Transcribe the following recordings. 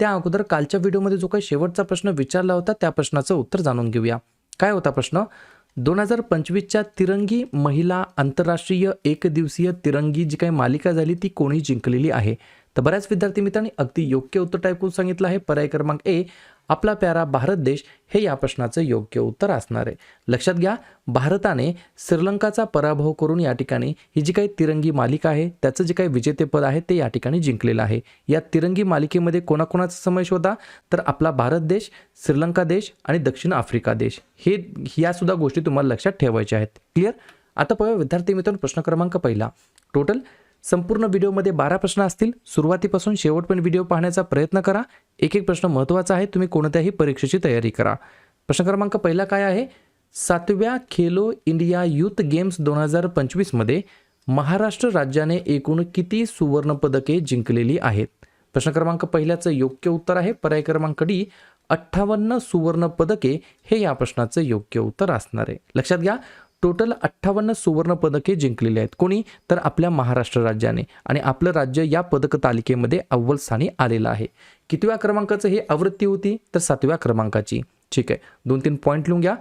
त्या अगोदर कालच्या व्हिडिओमध्ये जो काही शेवटचा प्रश्न विचारला होता त्या प्रश्नाचं उत्तर जाणून घेऊया. काय होता प्रश्न? दोन हजार पंचवीसच्या तिरंगी महिला आंतरराष्ट्रीय एकदिवसीय तिरंगी जी काही मालिका झाली ती कोणी जिंकलेली आहे? तर बऱ्याच विद्यार्थी मित्रांनी अगदी योग्य उत्तर टाईप करून सांगितलं आहे. पर्याय क्रमांक ए आपला प्यारा भारत देश हे या प्रश्नाचं योग्य उत्तर असणार आहे. लक्षात घ्या भारताने श्रीलंकाचा पराभव करून या ठिकाणी ही जी काही तिरंगी मालिका आहे त्याचं जे काही विजेतेपद आहे ते या ठिकाणी जिंकलेलं आहे. या तिरंगी मालिकेमध्ये कोणाकोणाचा समावेश होता? तर आपला भारत देश श्रीलंका देश आणि दक्षिण आफ्रिका देश. हे यासुद्धा गोष्टी तुम्हाला लक्षात ठेवायच्या आहेत. क्लिअर आता पाहूया विद्यार्थी मित्रांनो प्रश्न क्रमांक पहिला. टोटल संपूर्ण व्हिडिओमध्ये बारा प्रश्न असतील. सुरुवातीपासून शेवटपर्यंत व्हिडिओ पाहण्याचा प्रयत्न करा. एक एक प्रश्न महत्त्वाचा आहे तुम्ही कोणत्याही परीक्षेची तयारी करा. प्रश्न क्रमांक पहिला काय आहे? सातव्या खेलो इंडिया युथ गेम्स दोन हजार पंचवीसमध्ये महाराष्ट्र राज्याने एकूण किती सुवर्णपदके जिंकलेली आहेत? प्रश्न क्रमांक पहिल्याचं योग्य उत्तर आहे. पर्याय क्रमांक डी अठ्ठावन्न सुवर्णपदके हे या प्रश्नाचं योग्य उत्तर असणार आहे. लक्षात घ्या टोटल अठ्ठावन्न सुवर्ण पदके जिंकलेली आहेत. कोणी? तर आपल्या महाराष्ट्र राज्याने. आणि आपलं राज्य या पदक तालिकेमध्ये अव्वल स्थानी आलेलं आहे. कितव्या क्रमांकाचं हे आवृत्ती होती? तर सातव्या क्रमांकाची. ठीक आहे. दोन तीन पॉईंट लिहून घ्या.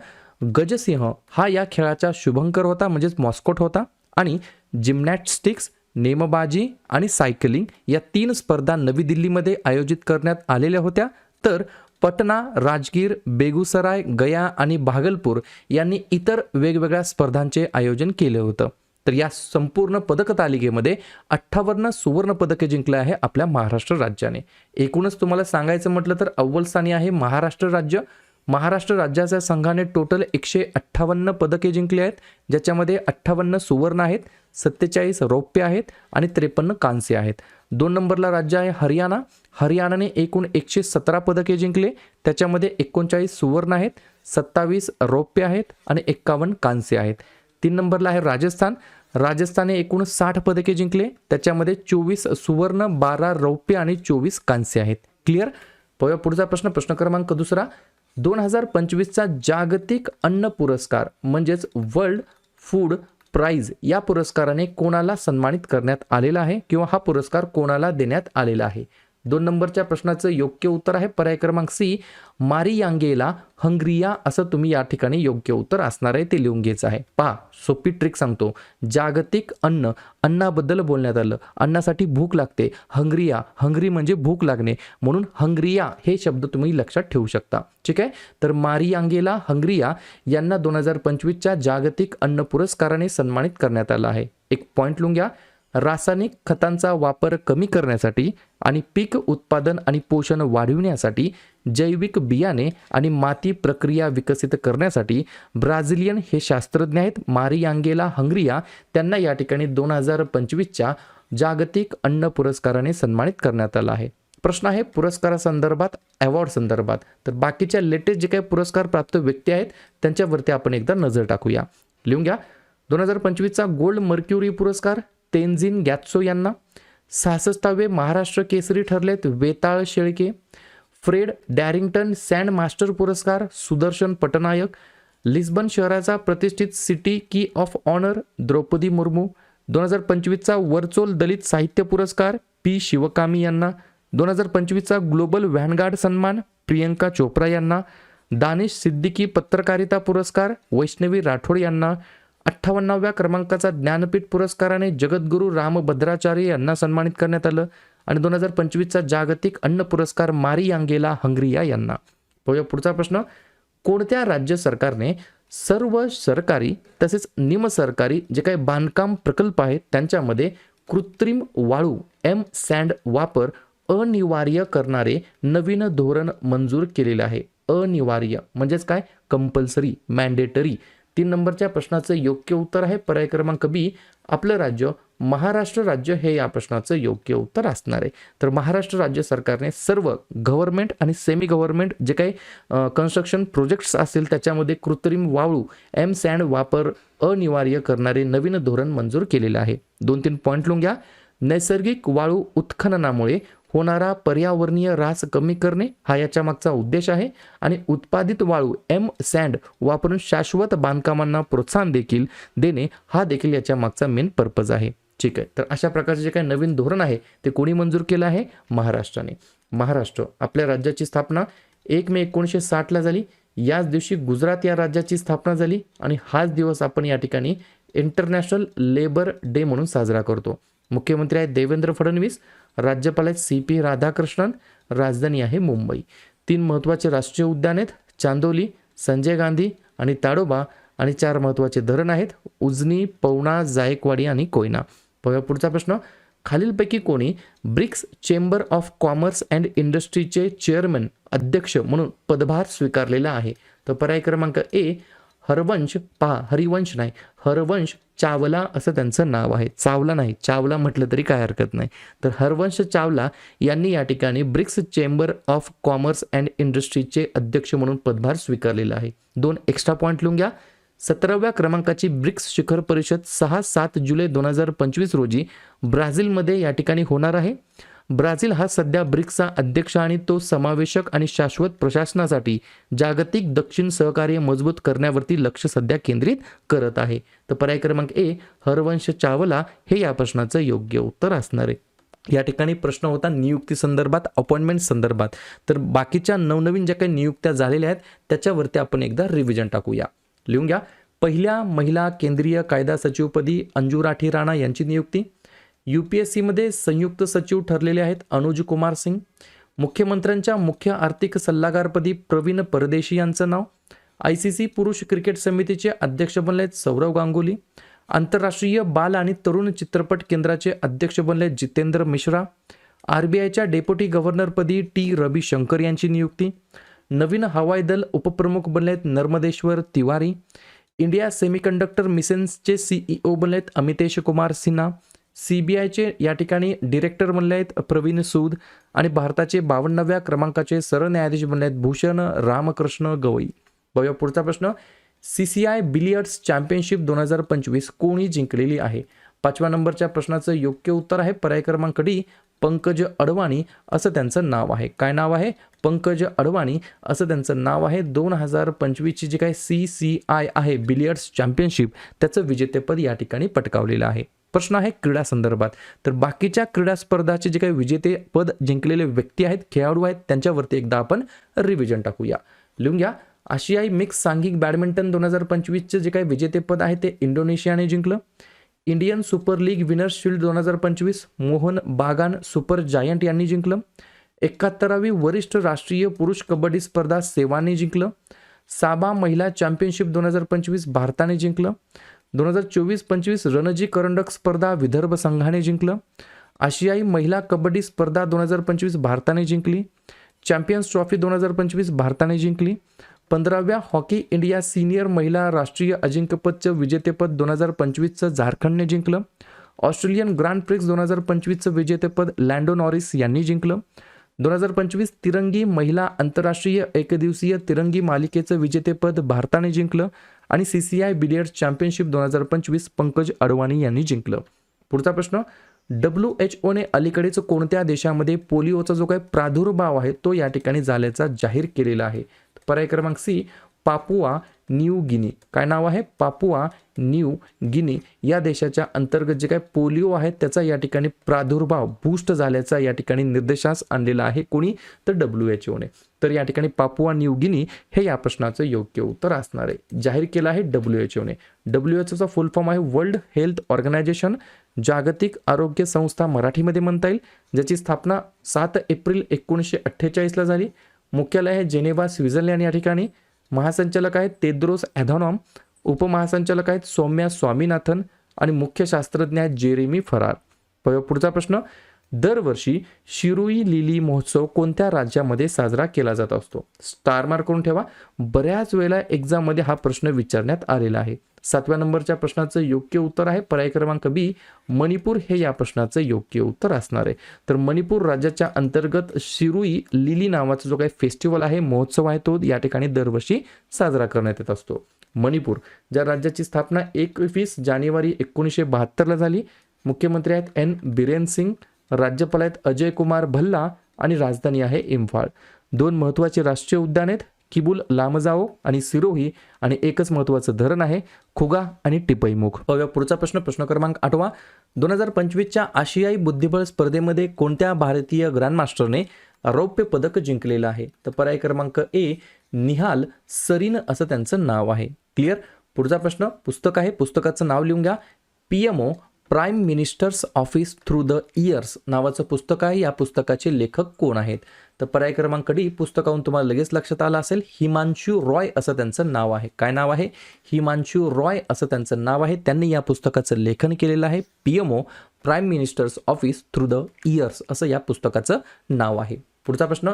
गजसिंह हा या खेळाचा शुभंकर होता म्हणजेच मॉस्कोट होता. आणि जिमनॅस्टिक्स नेमबाजी आणि सायकलिंग या तीन स्पर्धा नवी दिल्लीमध्ये आयोजित करण्यात आलेल्या होत्या. तर पटना राजगीर बेगुसराय गया आणि भागलपूर यांनी इतर वेगवेगळ्या स्पर्धांचे आयोजन केले होतं. तर या संपूर्ण पदक तालिकेमध्ये अठ्ठावन्न सुवर्ण पदके जिंकले आहे आपल्या महाराष्ट्र राज्याने. एकूणच तुम्हाला सांगायचं म्हटलं तर अव्वल स्थानी आहे महाराष्ट्र राज्य. महाराष्ट्र राज्याच्या संघाने टोटल एकशे अठ्ठावन्न पदके जिंकली आहेत ज्याच्यामध्ये अठ्ठावन्न सुवर्ण आहेत. सत्तेचाळीस रौप्य आहेत आणि त्रेपन्न कांस्य आहेत. दोन नंबरला राज्य आहे हरियाणा. हरियाणाने एकूण एकशे सतरा पदके जिंकले. त्याच्यामध्ये एकोणचाळीस सुवर्ण आहेत सत्तावीस रौप्य आहेत आणि एक्कावन्न कांस्य आहेत. तीन नंबरला आहे राजस्थान. राजस्थानने एकूण साठ पदके जिंकले. त्याच्यामध्ये चोवीस सुवर्ण बारा रौप्य आणि चोवीस कांस्य आहेत. क्लिअर पाहूया पुढचा प्रश्न. प्रश्न क्रमांक दुसरा. दोन हजार पंचवीसचा जागतिक अन्न पुरस्कार म्हणजेच वर्ल्ड फूड प्राईज या पुरस्काराने कोणाला सन्मानित करण्यात आलेला आहे किंवा हा पुरस्कार कोणाला देण्यात आलेला आहे? दोन नंबरच्या प्रश्नाचं योग्य उत्तर आहे. पर्याय क्रमांक सी मारियांगेला हंग्रिया असं तुम्ही या ठिकाणी योग्य उत्तर असणार आहे ते लिहून घ्यायचं आहे. पहा सोपी ट्रिक सांगतो. जागतिक अन्न अन्नाबद्दल बोलण्यात आलं. अन्नासाठी भूक लागते. हंग्रिया हंग्री म्हणजे भूक लागणे. म्हणून हंग्रिया हे शब्द तुम्ही लक्षात ठेवू शकता. ठीक आहे? तर मारियांगेला हंग्रिया यांना दोन हजार पंचवीसच्या जागतिक अन्न पुरस्काराने सन्मानित करण्यात आलं आहे. एक पॉईंट लिहून घ्या. रासायनिक खतांचा वापर कमी करण्यासाठी आणि पीक उत्पादन आणि पोषण वाढविण्यासाठी जैविक बियाणे आणि माती प्रक्रिया विकसित करण्यासाठी ब्राझिलियन हे शास्त्रज्ञ आहेत. मारियांगेला हंग्रिया त्यांना या ठिकाणी दोन हजार पंचवीसच्या जागतिक अन्न पुरस्काराने सन्मानित करण्यात आलं आहे. प्रश्न आहे पुरस्कारासंदर्भात अवॉर्ड संदर्भात. तर बाकीच्या लेटेस्ट जे काही पुरस्कार प्राप्त व्यक्ती आहेत त्यांच्यावरती आपण एकदा नजर टाकूया. लिहून घ्या. दोन हजार पंचवीसचा गोल्ड मर्क्युरी पुरस्कार तेनझिन गॅत्सो यांना सहासष्टावे Maharashtra Kesari ठरलेत Vetal Shelke Fred Darrington sand master पुरस्कार सुदर्शन पटनायक लिस्बन शहराचा प्रतिष्ठित सिटी की ऑफ ऑनर द्रौपदी मुर्मू दोन हजार पंचवीसचा वर्चोल दलित साहित्य पुरस्कार पी शिवकामी यांना दोन हजार पंचवीसचा ग्लोबल व्हॅनगार्ड सन्मान प्रियंका चोप्रा यांना दानिश सिद्दीकी पत्रकारिता पुरस्कार वैष्णवी राठोड यांना अठ्ठावन्नाव्या क्रमांकाचा ज्ञानपीठ पुरस्काराने जगद्गुरू रामभद्राचार्य यांना सन्मानित करण्यात आलं आणि दोन हजार पंचवीसचा जागतिक अन्न पुरस्कार मारी यांगेला हंग्रिया यांना. पाहूया पुढचा प्रश्न कोणत्या राज्य सरकारने सर्व सरकारी तसेच निमसरकारी जे काही बांधकाम प्रकल्प आहेत त्यांच्यामध्ये कृत्रिम वाळू एम सँड वापर अनिवार्य करणारे नवीन धोरण मंजूर केलेले आहे? अनिवार्य. म्हणजेच काय? Compulsory mandatory. तीन नंबरच्या प्रश्नाचं योग्य उत्तर आहे. पर्याय क्रमांक बी आपलं राज्य महाराष्ट्र राज्य हे या प्रश्नाचं योग्य उत्तर असणार आहे. तर महाराष्ट्र राज्य सरकारने सर्व गव्हर्नमेंट आणि सेमी गव्हर्नमेंट जे काही कन्स्ट्रक्शन प्रोजेक्ट्स असतील त्याच्यामध्ये कृत्रिम वाळू एम सँड वापर अनिवार्य करणारे नवीन धोरण मंजूर केलेलं आहे. दोन तीन पॉईंट लिहून घ्या नैसर्गिक वाळू उत्खननामुळे होणारा पर्यावरणीय ऱ्हास कमी करणे हा याच्या मागचा उद्देश आहे. आणि उत्पादित वाळू एम सँड वापरून शाश्वत बांधकामांना प्रोत्साहन देखील देणे हा देखील याच्या मागचा मेन पर्पज आहे. ठीक आहे. तर अशा प्रकारचे जे काही नवीन धोरण आहे ते कोणी मंजूर केलं आहे? महाराष्ट्राने. महाराष्ट्र आपल्या राज्याची स्थापना एक मे एकोणीसशे साठला झाली. याच दिवशी गुजरात या राज्याची स्थापना झाली. आणि हाच दिवस आपण या ठिकाणी इंटरनॅशनल लेबर डे म्हणून साजरा करतो. मुख्यमंत्री आहेत देवेंद्र फडणवीस राज्यपाल आहेत सी पी राधाकृष्णन राजधानी आहे मुंबई. तीन महत्त्वाचे राष्ट्रीय उद्यान आहेत चांदोली संजय गांधी आणि ताडोबा आणि चार महत्त्वाचे धरण आहेत उजनी पवना जायकवाडी आणि कोयना. पाहूया पुढचा प्रश्न. खालीलपैकी कोणी BRICS chamber of commerce and इंडस्ट्रीचे chairman अध्यक्ष म्हणून पदभार स्वीकारलेला आहे? तर पर्याय क्रमांक ए हरवंश पहा हरिवंश नाही. हरवंश चावला असं त्यांचं नाव आहे. चावला नाही. चावला म्हटलं तरी काय हरकत नाही. तर हरवंश चावला यांनी या ठिकाणी BRICS chamber of commerce and इंडस्ट्रीचे अध्यक्ष म्हणून पदभार स्वीकारलेला आहे. दोन एक्स्ट्रा पॉईंट लिहून घ्या. सतराव्या क्रमांकाची ब्रिक्स शिखर परिषद सहा सात जुलै दोन हजार पंचवीस रोजी ब्राझीलमध्ये या ठिकाणी होणार आहे. ब्राझील हा सध्या ब्रिक्सचा अध्यक्ष आणि तो समावेशक आणि शाश्वत प्रशासनासाठी जागतिक दक्षिण सहकार्य मजबूत करण्यावरती लक्ष सध्या केंद्रित करत आहे. तर पर्याय क्रमांक ए हरवंश चावला हे या प्रश्नाचं योग्य उत्तर असणार आहे. या ठिकाणी प्रश्न होता नियुक्ती संदर्भात अपॉइंटमेंट संदर्भात. तर बाकीच्या नवनवीन ज्या काही नियुक्त्या झालेल्या आहेत त्याच्यावरती आपण एकदा रिव्हिजन टाकूया. लिहून घ्या. पहिल्या महिला केंद्रीय कायदा सचिवपदी अंजू राठी राणा यांची नियुक्ती. यू पी एस सीमध्ये संयुक्त सचिव ठरलेले आहेत अनुज कुमार सिंग. मुख्यमंत्र्यांच्या मुख्य आर्थिक सल्लागारपदी प्रवीण परदेशी यांचं नाव. आय सी सी पुरुष क्रिकेट समितीचे अध्यक्ष बनले आहेत सौरव गांगुली. आंतरराष्ट्रीय बाल आणि तरुण चित्रपट केंद्राचे अध्यक्ष बनले आहेत जितेंद्र मिश्रा. आर बी आयच्या डेप्युटी गव्हर्नरपदी टी रवी शंकर यांची नियुक्ती. नवीन हवाई दल उपप्रमुख बनले आहेत नर्मदेश्वर तिवारी. इंडिया सेमीकंडक्टर मिशन्सचे सीईओ बनले आहेत अमितेश कुमार सिन्हा. सी बी आयचे या ठिकाणी डिरेक्टर बनले आहेत प्रवीण सूद आणि भारताचे बावन्नव्या क्रमांकाचे सरन्यायाधीश बनले आहेत भूषण रामकृष्ण गवई. बघूया पुढचा प्रश्न. C C I billiards championship दोन हजार पंचवीस कोणी जिंकलेली आहे? पाचव्या नंबरच्या प्रश्नाचं योग्य उत्तर आहे पर्याय क्रमांक डी पंकज अडवाणी असं त्यांचं नाव आहे. काय नाव आहे? पंकज अडवाणी असं त्यांचं नाव आहे. दोन हजार पंचवीसची जी काय सी सी आय आहे बिलियर्ड्स चॅम्पियनशिप त्याचं विजेतेपद या ठिकाणी पटकावलेलं आहे. प्रश्न आहे क्रीडा संदर्भात. तर बाकीच्या क्रीडा स्पर्धाचे जे काही विजेते पद जिंकलेले व्यक्ती आहेत खेळाडू आहेत त्यांच्यावरती एकदा आपण रिव्हिजन टाकूया. लिहून घ्या. आशियाई मिक्स सांघिक बॅडमिंटन दोन हजार पंचवीसचे जे काही विजेतेपद आहे ते इंडोनेशियाने जिंकलं. Indian super league winners shield दोन हजार पंचवीस मोहन बागान सुपर जायंट यांनी जिंकलं. एकाहत्तरावी वरिष्ठ राष्ट्रीय पुरुष कबड्डी स्पर्धा सेवाने जिंकलं. साबा महिला चॅम्पियनशिप दोन हजार पंचवीस भारताने जिंकलं. दोन हजार चोवीस पंचवीस रणजी करंडक स्पर्धा विदर्भ संघाने जिंकलं. आशियाई महिला कबड्डी स्पर्धा दोन हजार पंचवीस भारताने जिंकली. चॅम्पियन्स ट्रॉफी दोन हजार पंचवीस भारताने जिंकली. पंधराव्या हॉकी इंडिया सिनियर महिला राष्ट्रीय अजिंक्यपदचं विजेतेपद दोन हजार पंचवीसचं झारखंडने जिंकलं. ऑस्ट्रेलियन ग्रँड प्रिक्स दोन हजार पंचवीसचं विजेतेपद लँडो नॉरिस यांनी जिंकलं. दोन हजार पंचवीस तिरंगी महिला आंतरराष्ट्रीय एकदिवसीय तिरंगी मालिकेचं विजेतेपद भारताने जिंकलं. आणि C C I billiards championship दोन हजार पंचवीस पंकज अडवाणी यांनी जिंकलं. पुढचा प्रश्न डब्ल्यू एच ओने अलीकडेच कोणत्या देशामध्ये पोलिओचा जो काही प्रादुर्भाव आहे तो या ठिकाणी झाल्याचा जाहीर केलेला आहे? पर्याय क्रमांक सी पापुआ न्यू गिनी. काय नाव आहे? Papua New Guinea. या देशाच्या अंतर्गत जे काही पोलिओ आहे त्याचा या ठिकाणी प्रादुर्भाव बूस्ट झाल्याचा या ठिकाणी निर्देशास आणलेला आहे. कोणी? तर डब्ल्यू एच ओने तर या ठिकाणी पापुआ न्यू गिनी हे या प्रश्नाचं योग्य उत्तर असणार आहे. जाहीर केलं आहे डब्ल्यू एच ओने डब्ल्यू एच ओचा फुल फॉर्म आहे वर्ल्ड हेल्थ ऑर्गनायझेशन जागतिक आरोग्य संस्था मराठीमध्ये म्हणता येईल ज्याची स्थापना सात एप्रिल एकोणीसशे अठ्ठेचाळीसला झाली. मुख्यालय आहे जेनेवा स्वित्झर्लंड या ठिकाणी. महासंचालक आहेत तेद्रोस ॲधॉनॉम. उपमहासंचालक आहेत सौम्या स्वामीनाथन. आणि मुख्य शास्त्रज्ञ आहेत जेरेमी फरार. पुढचा प्रश्न दरवर्षी शिरोई लिली महोत्सव कोणत्या राज्यामध्ये साजरा केला जात असतो? स्टार मार्क करून ठेवा. बऱ्याच वेळेला एक्झाममध्ये हा प्रश्न विचारण्यात आलेला आहे. सातव्या नंबरच्या प्रश्नाचं योग्य उत्तर आहे. पर्याय क्रमांक बी मणिपूर हे या प्रश्नाचं योग्य उत्तर असणार आहे. तर मणिपूर राज्याच्या अंतर्गत शिरुई लिली नावाचा जो काही फेस्टिवल आहे महोत्सव आहे तो या ठिकाणी दरवर्षी साजरा करण्यात येत असतो. मणिपूर ज्या राज्याची स्थापना एकवीस जानेवारी एकोणीसशे बहात्तरला झाली मुख्यमंत्री आहेत एन. बिरेन सिंग राज्यपाल आहेत अजय कुमार भल्ला आणि राजधानी आहे इम्फाळ दोन महत्त्वाचे राष्ट्रीय उद्यान आहेत किबुल लामजाओ आणि सिरोही आणि एकच महत्त्वाचं धरण आहे खुगा आणि टिपईमुख अव्या पुढचा प्रश्न प्रश्न क्रमांक आठवा. दोन हजार पंचवीसच्या आशियाई बुद्धिबळ स्पर्धेमध्ये कोणत्या भारतीय ग्रँडमास्टरने रौप्य पदक जिंकलेलं आहे? तर पर्याय क्रमांक ए निहाल सरीन असं त्यांचं नाव आहे. क्लिअर? पुढचा प्रश्न पुस्तक आहे पुस्तकाचं नाव लिहून घ्या. P M O prime minister's office through the years नावाचं पुस्तक आहे. या पुस्तकाचे लेखक कोण आहेत? तर पर्याय क्रमांक डी पुस्तकाहून तुम्हाला लगेच लक्षात आलं असेल हिमांशू रॉय असं त्यांचं नाव आहे. काय नाव आहे? हिमांशू रॉय असं त्यांचं नाव आहे. त्यांनी या पुस्तकाचं लेखन केलेलं आहे. P M O prime minister's office through the years असं या पुस्तकाचं नाव आहे. पुढचा प्रश्न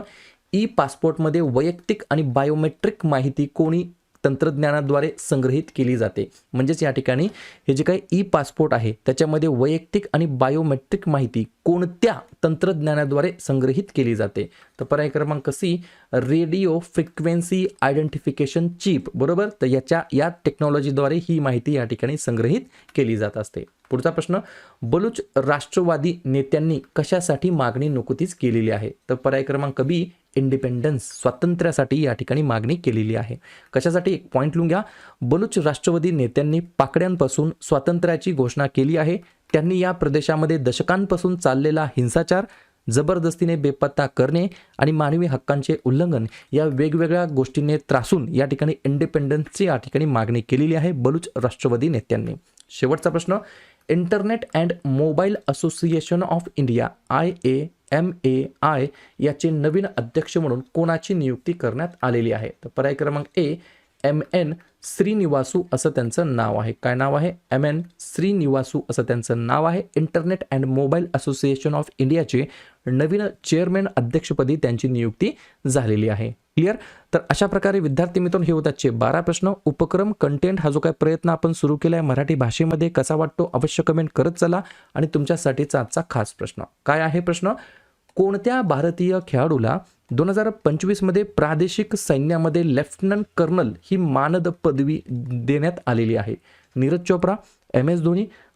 ई पासपोर्टमध्ये वैयक्तिक आणि बायोमेट्रिक माहिती कोणी तंत्रज्ञानाद्वारे संग्रहित केली जाते. म्हणजेच या ठिकाणी हे जे काही ई पासपोर्ट आहे त्याच्यामध्ये वैयक्तिक आणि बायोमेट्रिक माहिती कोणत्या तंत्रज्ञानाद्वारे संग्रहित केली जाते? तर पर्याय क्रमांक C radio frequency identification chip बरोबर? तर याच्या या टेक्नॉलॉजीद्वारे ही माहिती या ठिकाणी संग्रहित केली जात असते. पुढचा प्रश्न बलूच राष्ट्रवादी नेत्यांनी कशासाठी मागणी नुकतीच केलेली आहे? तर पर्याय क्रमांक बी इंडिपेंडन्स स्वातंत्र्यासाठी या ठिकाणी मागणी केलेली आहे. कशासाठी? एक पॉईंट लिहून घ्या. बलूच राष्ट्रवादी नेत्यांनी पाकड्यांपासून स्वातंत्र्याची घोषणा केली आहे. त्यांनी या प्रदेशामध्ये दशकांपासून चाललेला हिंसाचार जबरदस्तीने बेपत्ता करणे आणि मानवी हक्कांचे उल्लंघन या वेगवेगळ्या गोष्टींनी त्रासून या ठिकाणी इंडिपेंडन्सची या ठिकाणी मागणी केलेली आहे बलूच राष्ट्रवादी नेत्यांनी. शेवटचा प्रश्न internet and mobile association of India I A M A I याचे नवीन अध्यक्ष म्हणून कोणाची नियुक्ती करण्यात आलेली आहे? तर पर्याय क्रमांक ए एम एन श्रीनिवासू असं त्यांचं नाव आहे. काय नाव आहे? एम एन श्रीनिवासू असं त्यांचं नाव आहे. Internet and mobile association of इंडियाचे नवीन चेअरमॅन अध्यक्षपदी त्यांची नियुक्ती झालेली आहे. क्लिअर? तर अशा प्रकारे विद्यार्थी मित्रांनो हे होताचे बारा प्रश्न. उपक्रम कंटेंट हा जो काही प्रयत्न आपण सुरू केला आहे मराठी भाषेमध्ये कसा वाटतो? अवश्य कमेंट करत चला. आणि तुमच्यासाठीचा आजचा खास प्रश्न. काय आहे प्रश्न? कोणत्या भारतीय खेळाडूला दोन हजार पंचवीसमध्ये प्रादेशिक सैन्यामध्ये लेफ्टनंट कर्नल ही मानद पदवी देण्यात आलेली आहे? नीरज चोप्रा एम एस धोनी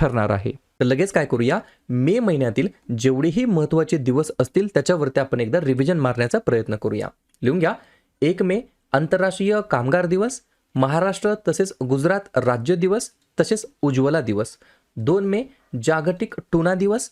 ठरणार आहे. तर लगेच काय करूया? मे महिन्यातील जेवढेही महत्त्वाचे दिवस असतील त्याच्यावरती आपण एकदा रिव्हिजन मारण्याचा प्रयत्न करूया. लिहून घ्या. एक मे आंतरराष्ट्रीय कामगार दिवस. महाराष्ट्र तसेच गुजरात राज्य दिवस तसेच उज्ज्वला दिवस. दोन मे जागतिक टुना दिवस.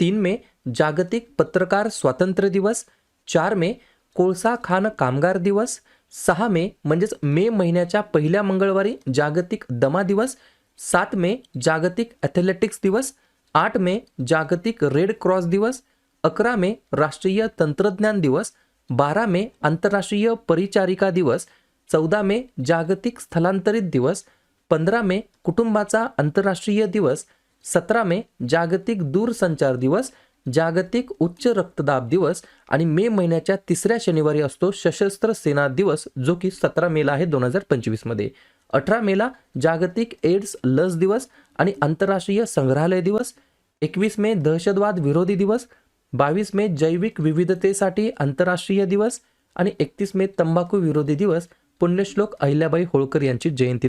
तीन मे जागतिक पत्रकार स्वातंत्र्य दिवस. चार मे कोळसा खान कामगार दिवस. सहा मे म्हणजेच मे महिन्याच्या पहिल्या मंगळवारी जागतिक दमा दिवस. सात मे जागतिक ॲथलेटिक्स दिवस. आठ मे जागतिक रेड क्रॉस दिवस. अकरा मे राष्ट्रीय तंत्रज्ञान दिवस. बारा मे आंतरराष्ट्रीय परिचारिका दिवस. चौदा मे जागतिक स्थलांतरित दिवस. पंधरा मे कुटुंबाचा आंतरराष्ट्रीय दिवस. सतरा मे जागतिक दूरसंचार दिवस. जागतिक उच्च रक्तदाब दिवस. आणि मे महिन्याच्या तिसऱ्या शनिवारी असतो सशस्त्र सेना दिवस जो की सतरा मेला आहे दोन हजार पंचवीसमध्ये. अठरा मेला जागतिक एड्स लस दिवस आणि आंतरराष्ट्रीय संग्रहालय दिवस एकवीस मे दहशतवाद विरोधी दिवस बावीस मे जैविक विविधतेसाठी आंतरराष्ट्रीय दिवस आणि एकतीस मे तंबाखू विरोधी दिवस पुण्यश्लोक अहिल्याबाई होळकर यांची जयंती.